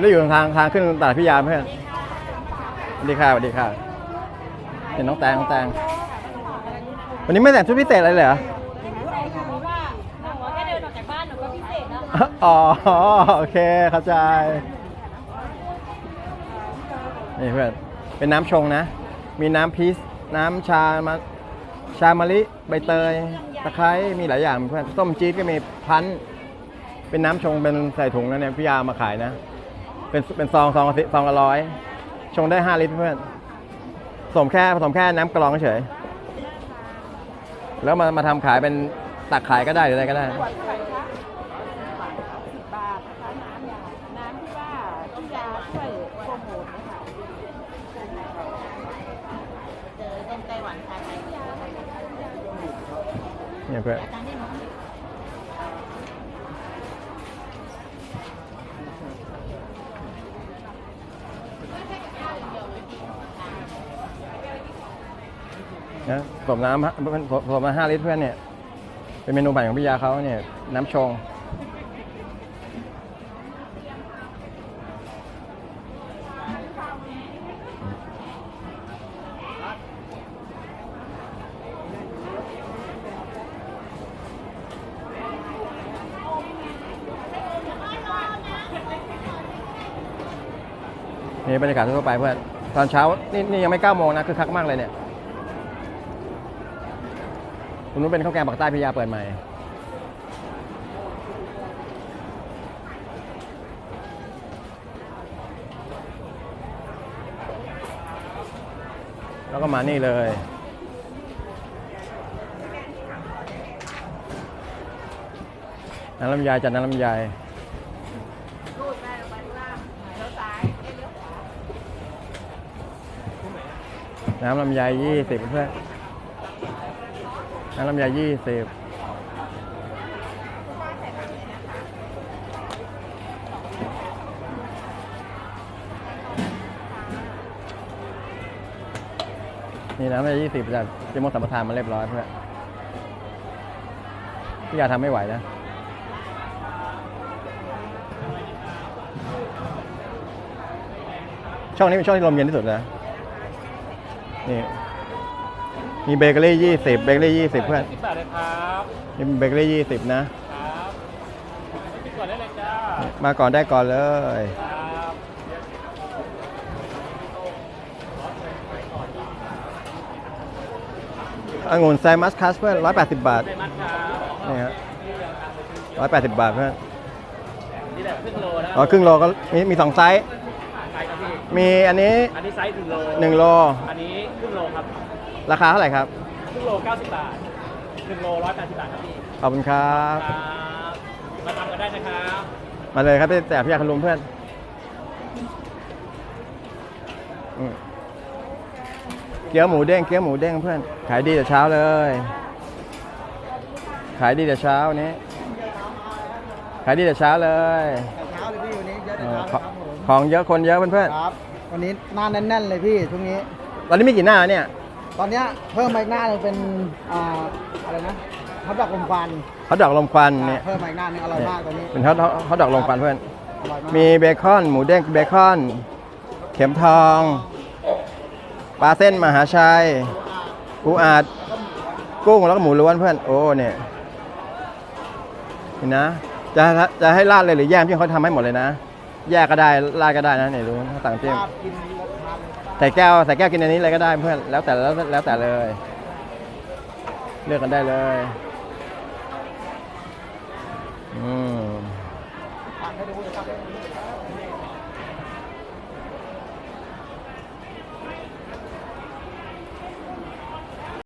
นี่อยู่ทางทางขึ้นตลาดพิยาเพื่อนสวัสดีค่ะสวัสดีค่ะ เห็นน้องแตงน้องแตง วันนี้ไม่แต่งชุดพิเศษอะไรเลยเหรอใช่ค่ะเพราะว่าหนูว่าแค่เดินออกจากบ้านหนูก็พิเศษแล้วอ๋อโอเคเข้าใจ นี่เพื่อน เป็นน้ำชงนะ มีน้ำพีชน้ำชามาชามะลิ ใบเตย ตะไคร้ มีหลายอย่างเพื่อน ส้มจี๊ดก็มีพันธุ์เป็นน้ำชง เป็นใส่ถุงแล้วเนี่ยพี่ยามาขายนะ เป็นเป็นซองซองละสิซองละร้อยชงได้ 5 ลิตรเพื่อนผสมแค่ผสมแค่น้ำกรองเฉย แล้วมามาทำขายเป็นตักขายก็ได้หรืออะไรก็ได้บาทนะคะน้ำยาน้ำที่ว่าที่ยาช่วยโปรโมทนะคะเจอเป็นไต้หวันค่ะไต้ยาเนี่ยเพื่อน นนี้น้องนะผสมน้ำผสมมาห้าลิตรเพื่อนเนี่ย เป็นเมนูใหม่ของพี่ยาเขาเนี่ย น้ำชง นี่บรรยากาศทั่วไปเพื่อน ตอนเช้า นี่นี่ยังไม่เก้าโมงนะคือคักมากเลยเนี่ย คุณนู้นเป็นข้าวแกงปักใต้พิยาเปิดใหม่ แล้วก็มานี่เลย น้ำลำไยจัดน้ำลำไยน้ำลำไยยี่สิบเพื่อน น้ำลำไยยี่สิบนี่น้ำลำไยยี่สิบจากเจมส์สัมปทานมาเรียบร้อยเพื่อนพี่ยาทำไม่ไหวนะช่องนี้เป็นช่องที่ลมเย็นที่สุดนะนี่ มีเบเกอรี่ยี่สิบเบเกอรี่ยี่สิบเพื่อนสิบบาทเลยครับมีเบเกอรี่ยี่สิบนะครับไม่ติดก่อนได้เลยจ้ามาก่อนได้ก่อนเลยครับองุ่นไซมัสคัสเพื่อนร้อยแปดสิบบาทไดมัดครับนี่ฮะร้อยแปดสิบบาทเพื่อนนี่แหละครึ่งโลนะอ๋อครึ่งโลก็มีมีสองไซส์ไซส์ครับพี่มีอันนี้อันนี้ไซส์หนึ่งโลหนึ่งโลอันนี้ครึ่งโลค รับราคาเท่าไหร่ครับครึ่งโลเก้าสิบบาทหนึ่งโลร้อยแปดสิบบาทครับพี่ขอบคุณครับ ครับมาทำกันได้นะครับมาเลยครับแต่พี่ยาคุณลุงเพื่อนอืมเกี๊ยวหมูเด้งเกี๊ยวหมูเด้งเพื่อน ขายดีแต่เช้าเลย ขายดีแต่เช้านี้ ขายดีแต่เช้าเลยเช้าเลยพี่วันนี้เยอะเอแต่อเช้าขเลยอครับผมของเยอะคนเยอะเพื่อนครับ วันนี้หน้าแน่นๆเลยพี่ช่วงนี้ ๆตอนนี้มีกี่หน้าเนี่ย ตอนเนี้ยเพิ่มมาอีกหน้าหนึงเป็นอ่าอะไรนะฮับดักลมควันเขาดอกลมควันเนี่ยเพิ่มมาอีกหน้าหนึงอร่อยมากตัวนี้เป็นเขาเขาดอกลมควันเพื่อนอร่อยมากมีเบคอน หมูเด้งเบคอน เข็มทองปลาเส้นมหาชัยปูอาดกุ้งแล้วก็หมูล้วนเพื่อนโอ้เนี่ยนี่นะจะจะให้ราดเลยหรือแยกพี่เขาทำให้หมดเลยนะ แยกก็ได้ราดก็ได้นะเนี่ยรู้ถ้าสั่งเตี้ยมลาบกินร ใส่แก้วใส่แก้วกินอันนี้เลยก็ได้เพื่อนแล้วแต่แล้วแล้วแต่เลย เลือกกันได้เลยอืม